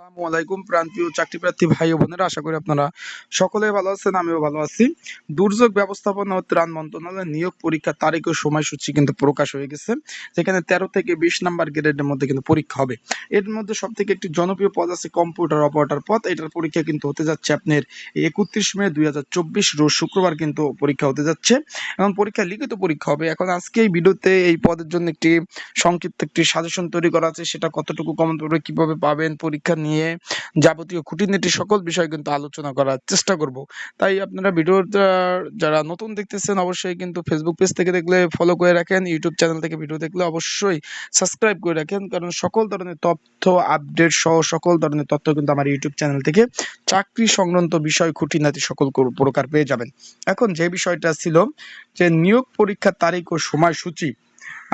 আসসালামু আলাইকুম, প্রান্তীয় চাকরি প্রার্থী ভাই ও বোনেরা, আশা করি আপনারা সকলে ভালো আছেন, আমিও ভালো আছি। দুর্যোগ ব্যবস্থাপনা ও ত্রাণ মন্ত্রণালয়ের নিয়োগ পরীক্ষা তারিখ ও সময়সূচি কিন্তু প্রকাশ হয়ে গেছে, যেখানে তেরো থেকে বিশ নাম্বার গ্রেডের মধ্যে কিন্তু পরীক্ষা হবে। এর মধ্যে সব থেকে একটি জনপ্রিয় পদ আছে কম্পিউটার অপারেটর পদ, এটার পরীক্ষা কিন্তু হতে যাচ্ছে আপনার একত্রিশ মে দুই হাজার চব্বিশ রোজ শুক্রবার কিন্তু পরীক্ষা হতে যাচ্ছে, এবং পরীক্ষা লিখিত পরীক্ষা হবে। এখন আজকে এই ভিডিওতে এই পদের জন্য একটি সংক্ষিপ্ত একটি সাজেশন তৈরি করা আছে, সেটা কতটুকু কমন পড়বে কীভাবে পাবেন, পরীক্ষা নিয়ে যাবতীয় খুঁটিনাটি সকল বিষয় কিন্তু আলোচনা করার চেষ্টা করব। তাই আপনারা ভিডিওটা যারা নতুন দেখতেছেন অবশ্যই কিন্তু ফেসবুক পেজ থেকে দেখলে ফলো করে রাখেন ইউটিউব চ্যানেল থেকে ভিডিও দেখলে অবশ্যই সাবস্ক্রাইব করে রাখেন, কারণ সকল ধরনের তথ্য আপডেট সহ সকল ধরনের তথ্য কিন্তু আমার ইউটিউব চ্যানেল থেকে চাকরি সংক্রান্ত বিষয়, খুঁটিনাটি সকল প্রকার পেয়ে যাবেন। এখন যে বিষয়টা ছিল যে নিয়োগ পরীক্ষার তারিখ ও সময়সূচি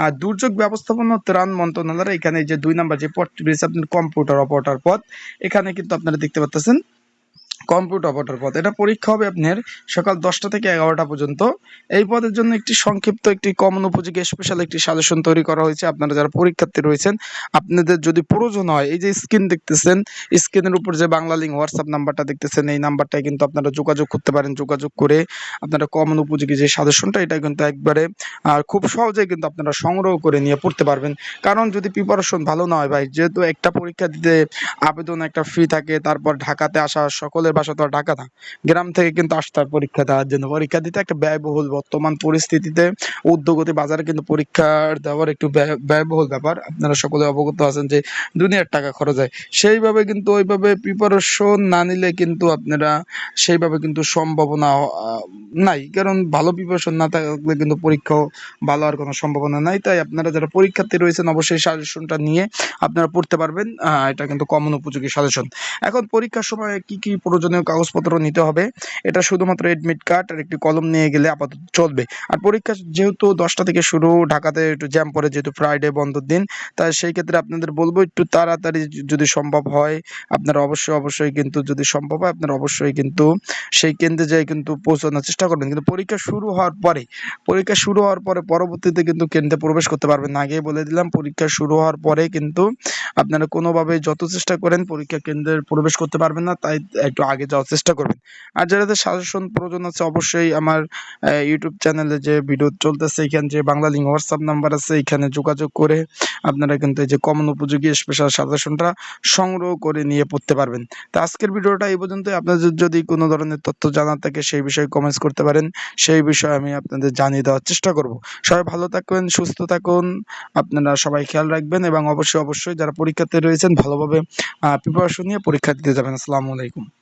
আর দুর্যোগ ব্যবস্থাপনা ত্রাণ মন্ত্রণালয়ের এখানে যে দুই নাম্বার যে পদটি রয়েছে আপনার কম্পিউটার অপারেটর পদ, এখানে কিন্তু আপনারা দেখতে পাচ্ছেন কম্পিউটার অপারেটর পদ। এটা পরীক্ষা হবে আপনার সকাল দশটা থেকে এগারোটা পর্যন্ত। এই পদের জন্য একটি সংক্ষিপ্ত একটি কমন উপযোগী স্পেশাল একটি সাজেশন তৈরি করা হয়েছে। আপনারা যারা পরীক্ষার্থী রয়েছেন, আপনাদের যদি প্রয়োজন হয়, এই যে স্ক্রিন দেখতেছেন স্ক্রিনের উপর যে বাংলা লিঙ্ক হোয়াটসঅ্যাপ নাম্বারটা দেখতেছেন, এই নাম্বারটায় কিন্তু আপনারা যোগাযোগ করতে পারেন। যোগাযোগ করে আপনারা কমন উপযোগী যে সাজেশনটা এটা কিন্তু একবারে আর খুব সহজেই কিন্তু আপনারা সংগ্রহ করে নিয়ে পড়তে পারবেন। কারণ যদি প্রিপারেশন ভালো না হয়, ভাই, যেহেতু একটা পরীক্ষা দিতে আবেদন, একটা ফি থাকে, তারপর ঢাকাতে আসা সকলের বাসা তো ঢাকা না। গ্রাম থেকে কিন্তু আসতে হয় পরীক্ষা দেওয়ার জন্য। পরীক্ষা দিতে একটা ব্যয়বহুল বর্তমান পরিস্থিতিতে উদ্যোগতি, বাজারে কিন্তু পরীক্ষা দেওয়ার একটু ব্যয়বহুল ব্যাপার। আপনারা সকলে অবগত আছেন যে দুনিয়ার টাকা খরচ হয়। সেইভাবে কিন্তু ওইভাবে প্রিপারেশন না নিলে কিন্তু আপনারা সেইভাবে কিন্তু সম্ভাবনা নাই। কারণ ভালো প্রিপারেশন না থাকলে কিন্তু পরীক্ষাও ভালো আর কোনো সম্ভাবনা নাই। তাই আপনারা যারা পরীক্ষার্থী রয়েছেন, অবশ্যই সাজেশনটা নিয়ে আপনারা পড়তে পারবেন। এটা কিন্তু কমন উপযোগী সাজেশন এখন পরীক্ষার সময় কি কি প্রয়োজনীয় কাগজপত্র নিতে হবে। এটা শুধুমাত্র এডমিট কার্ড আর একটি কলম নিয়ে গেলে আপাতত চলবে। আর পরীক্ষা যেহেতু দশটা থেকে শুরু, ঢাকাতে একটু জ্যাম পড়ে যেহেতু ফ্রাইডে বন্ধের দিন, তাই সেই ক্ষেত্রে আপনাদের বলব একটু তাড়াতাড়ি যদি সম্ভব হয়, আপনারা অবশ্যই অবশ্যই কিন্তু যদি সম্ভব হয়, আপনারা অবশ্যই কিন্তু সেই কেন্দ্রে যেয়ে কিন্তু পৌঁছানোর চেষ্টা করবেন। কিন্তু পরীক্ষা শুরু হওয়ার পরে, পরীক্ষা শুরু হওয়ার পরে পরবর্তীতে কিন্তু কেন্দ্রে প্রবেশ করতে পারবেন না। আগেই বলে দিলাম, পরীক্ষা শুরু হওয়ার পরে কিন্তু আপনারা কোনোভাবে যত চেষ্টা করেন, পরীক্ষা কেন্দ্রে প্রবেশ করতে পারবেন না। তাই একটু আগে যাওয়ার চেষ্টা করবেন। আর যাদের সাজেশন প্রয়োজন আছে, অবশ্যই আমার ইউটিউব চ্যানেলে যে ভিডিও চলতেছে, এখানে যে বাংলা লিঙ্ক হোয়াটসঅ্যাপ নাম্বার আছে, এখানে যোগাযোগ করে আপনারা কিন্তু এই যে কমন উপযোগী স্পেশাল সাজেশনটা সংগ্রহ করে নিয়ে পড়তে পারবেন। তো আজকের ভিডিওটা এই পর্যন্তই। আপনাদের যদি কোনো ধরনের তথ্য জানার থাকে, সেই বিষয়ে কমেন্টস করতে পারেন। সেই বিষয়ে আমি আপনাদের জানিয়ে দেওয়ার চেষ্টা করব। সবাই ভালো থাকবেন, সুস্থ থাকুন। আপনারা সবাই খেয়াল রাখবেন এবং অবশ্যই অবশ্যই যারা পরীক্ষাতে রয়েছেন, ভালোভাবে প্রিপারেশন নিয়ে পরীক্ষা দিতে যাবেন। আসসালামু আলাইকুম।